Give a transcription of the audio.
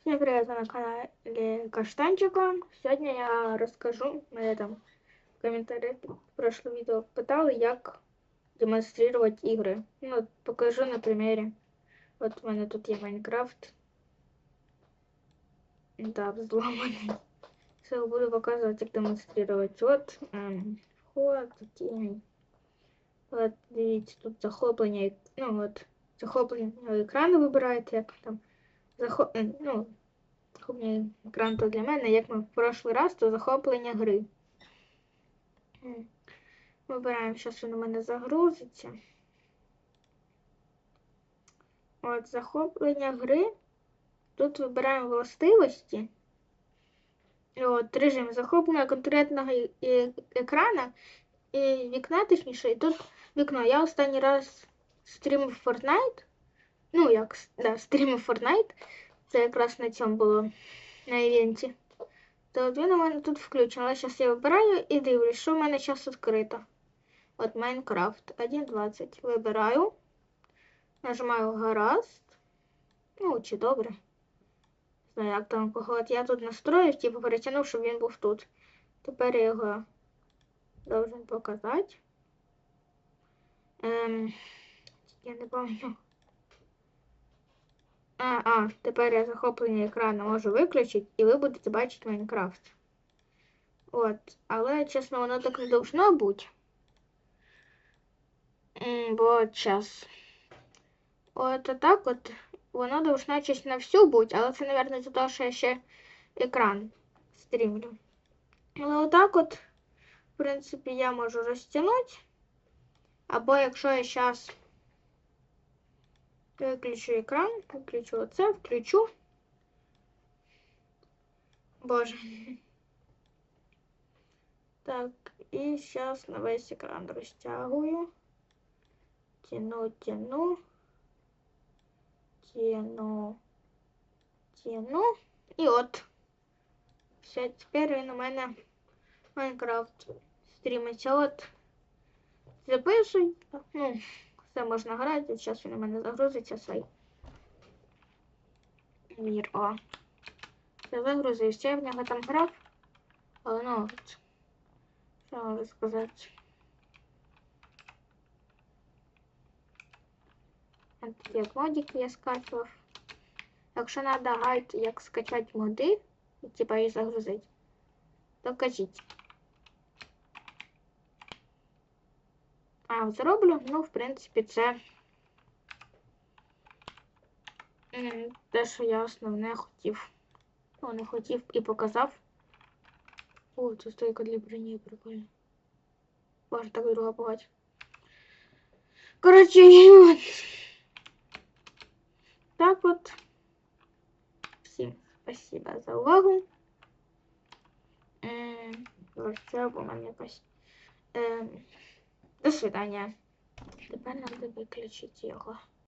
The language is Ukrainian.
Всем привет, вы на канале Каштанчика. Сегодня я расскажу, мене там в комментариях під прошлое видео питали, як демонстрировать ігри. Ну, от покажу на примері. От у мене тут є Майнкрафт. Да, взломаний. Все, буду показувати, як демонструвати. От ем, вход, такий. От, дивіться, тут захоплення, ек- ну от, захоплення екрану вибираєте, як там захоп... е, Ну, захоплення екрану то для мене, як ми в прошлий раз, то захоплення гри. Вибираємо, зараз він у мене загрузиться. От, захоплення гри. Тут вибираємо властивості. От, режим захоплення конкретного е- е- екрана і вікна, точніше, і тут вікно. Я останній раз стрімив Fortnite. Ну, як, да, стрімив Fortnite. Це якраз на цьому було на івенті. То от він у мене тут включений. Але зараз я вибираю і дивлюсь, що в мене зараз відкрито. От Майнкрафт 1.20. Вибираю. Нажимаю гаразд. Ну, чи добре. Знаю, як там кого. От я тут настроїв, типу перетягнув, щоб він був тут. Тепер я його должен показати. Ем, я не пам'ятаю. А, а, тепер я захоплення екрану можу виключити, і ви будете бачити Майнкрафт. От, але, чесно, воно так не должно бути. Бо час. От а так от воно должно честь на всю бути, але це, мабуть, за те, що я ще екран стрімлю. Але отак от, в принципі, я можу розтягнути. Або якщо я зараз виключу екран, виключу оце, включу. Боже. Так, і зараз на весь екран розтягую. Тяну, тяну. Тяну. Тяну. І от. Все, тепер він у мене Майнкрафт стрімиться. От. Записуй. Ну, Все можна грати. Зараз він у мене загрузиться цей. Мір. О. Все загрузився. Я в нього там грав. Але ну от. Що можу сказати? Такі модики я скачував. Якщо треба гайд, як скачати моди, і типа їх загрузити, то кажіть. А зроблю, ну, в принципі, це те, що я основне хотів. Ну, не хотів і показав. О, це стойка для броні, прикольно. Боже, так друга погать. Коротше, от. Так от. Всім спасибо за увагу. М, це мене якось. Ем, До свидання. Тепер треба виключити його.